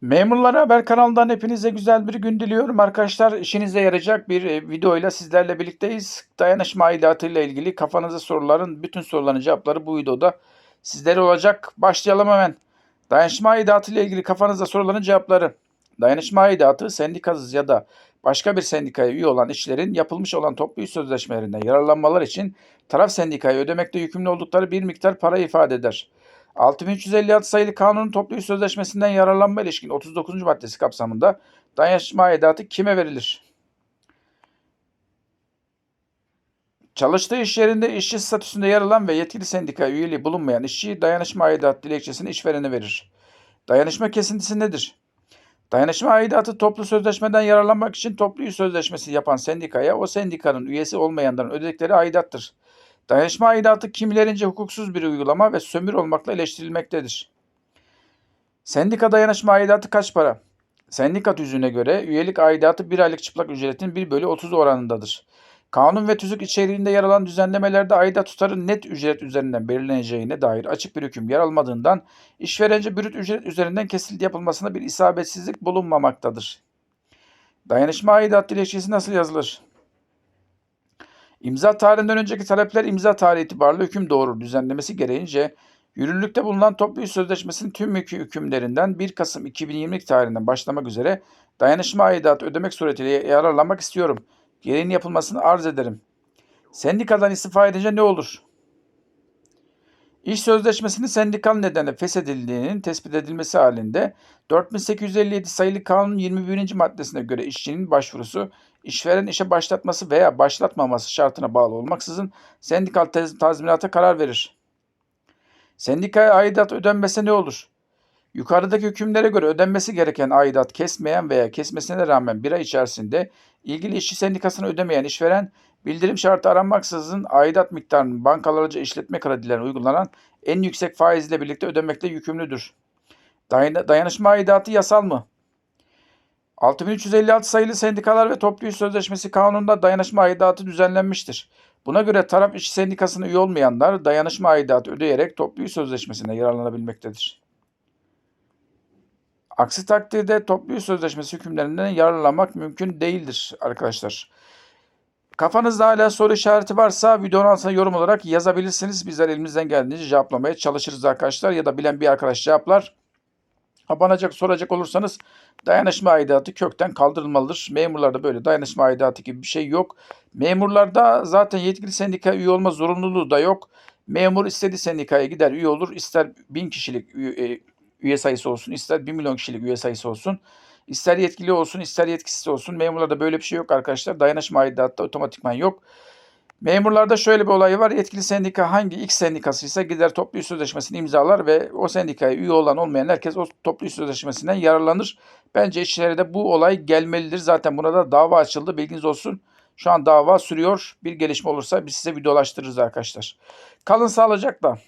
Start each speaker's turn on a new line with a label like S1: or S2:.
S1: Memurlar Haber kanalından hepinize güzel bir gün diliyorum arkadaşlar. İşinize yarayacak bir e, videoyla sizlerle birlikteyiz. Dayanışma aidatı ile ilgili kafanızda soruların bütün soruların cevapları bu videoda sizlere olacak. Başlayalım hemen. Dayanışma aidatı ile ilgili kafanızda soruların cevapları. Dayanışma aidatı sendikasız ya da başka bir sendikaya üye olan işçilerin yapılmış olan toplu iş sözleşmelerinde yararlanmalar için taraf sendikaya ödemekte yükümlü oldukları bir miktar para ifade eder. 6356 sayılı kanunun toplu iş sözleşmesinden yararlanma ilişkin 39. maddesi kapsamında dayanışma aidatı kime verilir? Çalıştığı iş yerinde işçi statüsünde yer alan ve yetkili sendika üyeliği bulunmayan işçi dayanışma aidatı dilekçesini işverene verir. Dayanışma kesintisi nedir? Dayanışma aidatı toplu sözleşmeden yararlanmak için toplu iş sözleşmesi yapan sendikaya o sendikanın üyesi olmayanların ödedikleri aidattır. Dayanışma aidatı kimilerince hukuksuz bir uygulama ve sömürü olmakla eleştirilmektedir. Sendika dayanışma aidatı kaç para? Sendika tüzüğüne göre üyelik aidatı bir aylık çıplak ücretin 1 bölü 30 oranındadır. Kanun ve tüzük içeriğinde yer alan düzenlemelerde aidat tutarı net ücret üzerinden belirleneceğine dair açık bir hüküm yer almadığından işverence brüt ücret üzerinden kesinti yapılmasına bir isabetsizlik bulunmamaktadır. Dayanışma aidat dilekçesi nasıl yazılır? İmza tarihinden önceki talepler imza tarihi itibariyle hüküm doğurur düzenlemesi gereğince yürürlükte bulunan toplu iş sözleşmesinin tüm hükü- hükümlerinden 1 Kasım 2020 tarihinden başlamak üzere dayanışma aidatı ödemek suretiyle yararlanmak istiyorum. Gereğinin yapılmasını arz ederim. Sendikadan istifa edince ne olur? İş sözleşmesinin sendikal nedenle feshedildiğinin tespit edilmesi halinde 4857 sayılı kanunun 21. maddesine göre işçinin başvurusu işveren işe başlatması veya başlatmaması şartına bağlı olmaksızın sendikal tazminata karar verir. Sendikaya aidat ödenmese ne olur? Yukarıdaki hükümlere göre ödenmesi gereken aidat kesmeyen veya kesmesine rağmen bir ay içerisinde ilgili işçi sendikasını ödemeyen işveren bildirim şartı aranmaksızın aidat miktarının bankalarca işletme kredilerine uygulanan en yüksek faizle birlikte ödemekle yükümlüdür. Dayan- dayanışma aidatı yasal mı? 6356 sayılı Sendikalar ve Toplu İş Sözleşmesi Kanunu'nda dayanışma aidatı düzenlenmiştir. Buna göre taraf işçi sendikasına üye olmayanlar dayanışma aidatı ödeyerek toplu iş sözleşmesine yararlanabilmektedir. Aksi takdirde toplu sözleşmesi hükümlerinden yararlanmak mümkün değildir arkadaşlar. Kafanızda hala soru işareti varsa videonun altına yorum olarak yazabilirsiniz. Bizler elimizden geldiğince cevaplamaya çalışırız arkadaşlar. Ya da bilen bir arkadaş cevaplar. Abanacak soracak olursanız dayanışma aidatı kökten kaldırılmalıdır. Memurlarda böyle dayanışma aidatı gibi bir şey yok. Memurlarda zaten yetkili sendika üye olma zorunluluğu da yok. Memur istediği sendikaya gider üye olur. İster 1000 kişilik üye, e, üye sayısı olsun, ister 1 milyon kişilik üye sayısı olsun. İster yetkili olsun, ister yetkisiz olsun. Memurlarda böyle bir şey yok arkadaşlar. Dayanışma aidatı da otomatikman yok. Memurlarda şöyle bir olay var. Yetkili sendika hangi X sendikasıysa gider toplu iş sözleşmesini imzalar ve o sendikaya üye olan olmayan herkes o toplu iş sözleşmesinden yararlanır. Bence işçilere de bu olay gelmelidir. Zaten buna da dava açıldı. Bilginiz olsun. Şu an dava sürüyor. Bir gelişme olursa biz size videolaştırırız arkadaşlar. Kalın sağlıcakla.